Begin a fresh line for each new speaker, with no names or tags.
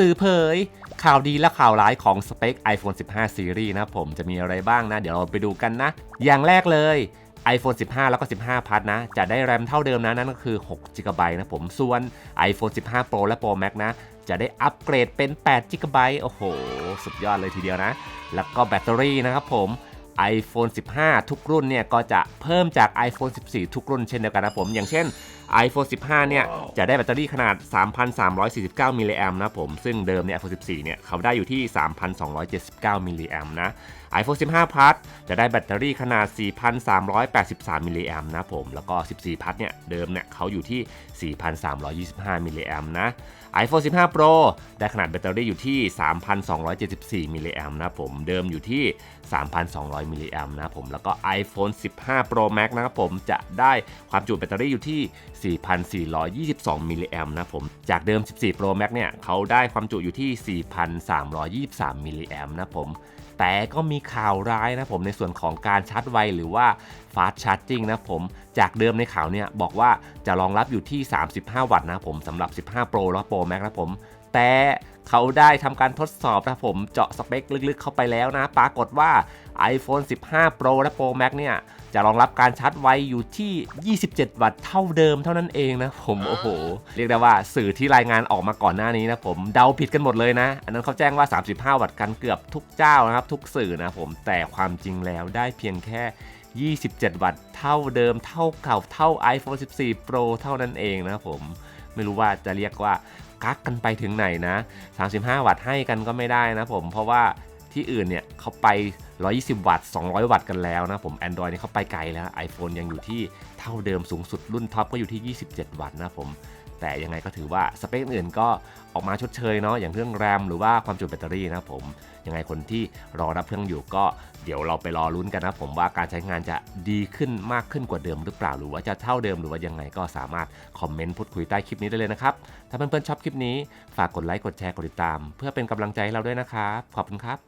สื่อเผย ข่าวดีและข่าวร้ายของสเปค iPhone 15 Series นะครับผมจะมีอะไรบ้างนะ เดี๋ยวเราไปดูกันนะ อย่างแรกเลย iPhone 15 แล้วก็ 15 พัทนะ จะได้แรมเท่าเดิมนะ นั่นก็คือ6 g b นะผม ส่วน iPhone 15 Pro และ Pro Max นะ จะได้อัปเกรดเป็น8 g b โอ้โห สุดยอดเลยทีเดียวนะ แล้วก็แบตเตอรี่นะครับผม iPhone 15 ทุกรุ่นเนี่ยก็จะเพิ่มจาก iPhone 14 ทุกรุ่นเช่นเดียวกันนะผม อย่างเช่น iPhone 15 เนี่ย จะได้แบตเตอรี่ขนาด 3,349 มิลลิแอมนะผม ซึ่งเดิมเนี่ย iPhone 14 เนี่ย เขาได้อยู่ที่ 3,279 มิลลิแอมนะ iPhone 15 Plus จะได้แบตเตอรี่ขนาด 4,383 มิลลิแอมนะผม แล้วก็ 14 Plus เนี่ย เดิมเนี่ย เขาอยู่ที่ 4,325 มิลลิแอมนะ iPhone 15 Pro ได้ขนาดแบตเตอรี่อยู่ที่ 3,274 มิลลิแอมนะผม เดิมอยู่ที่ 3,200มิลลิแอมนะผมแล้วก็ iPhone 15 Pro Max นะครับผมจะได้ความจุแบตเตอรี่อยู่ที่ 4,422มิลลิแอมนะผมจากเดิม 14 Pro Max เนี่ยเขาได้ความจุอยู่ที่ 4,323มิลลิแอมนะผมแต่ก็มีข่าวร้ายนะผมในส่วนของการชาร์จไวหรือว่า Fast Charging นะผม จากเดิมในข่าวเนี่ยบอกว่าจะรองรับอยู่ที่ 35 วัตต์นะผมสำหรับ 15 Pro และ Pro Max นะผม แต่เขาได้ทำการทดสอบนะผมเจาะสเปคลึกๆเข้าไปแล้วนะ ปรากฏว่า iPhone 15 Pro และ Pro Max เนี่ย จะรองรับการชาร์จไวอยู่ที่ 27 วัตต์เท่าเดิมเท่านั้นเองนะผม โอ้โห เรียกได้ว่าสื่อที่รายงานออกมาก่อนหน้านี้นะผมเดาผิดกันหมดเลยนะ อันนั้นเขาแจ้งว่า 35 วัตต์กันเกือบทุกเจ้านะครับ ทุกสื่อนะผมแต่ความจริงแล้วได้เพียงแค่ 27 วัตต์เท่าเดิมเท่าเก่าเท่า iPhone 14 Pro เท่านั้นเองนะผมไม่รู้ว่าจะเรียกว่า กักกันไปถึงไหนนะ 35 วัตต์ให้กันก็ไม่ได้นะผม เพราะว่าที่อื่นเนี่ยเขาไป 120 วัตต์ 200 วัตต์กันแล้วนะผม Android นี่เขาไปไกลแล้ว iPhone ยังอยู่ที่เท่าเดิมสูงสุดรุ่นท็อปก็อยู่ที่ 27 วัตต์นะผม แต่ยังไงก็ถือว่าสเปคอื่นก็ออกมาชดเชยเนาะอย่างเรื่องแรมหรือว่าความจุแบตเตอรี่นะผม ยังไงคนที่รอรับเครื่องอยู่ก็เดี๋ยวเราไปรอลุ้นกันนะผมว่าการใช้งานจะดีขึ้นมากขึ้นกว่าเดิมหรือเปล่าหรือว่าจะเท่าเดิมหรือว่ายังไงก็สามารถคอมเมนต์พูดคุยใต้คลิปนี้ได้เลยนะครับ ถ้าเพื่อนๆชอบคลิปนี้ฝากกดไลค์กดแชร์กดติดตาม เพื่อเป็นกำลังใจให้เราด้วยนะครับขอบคุณครับ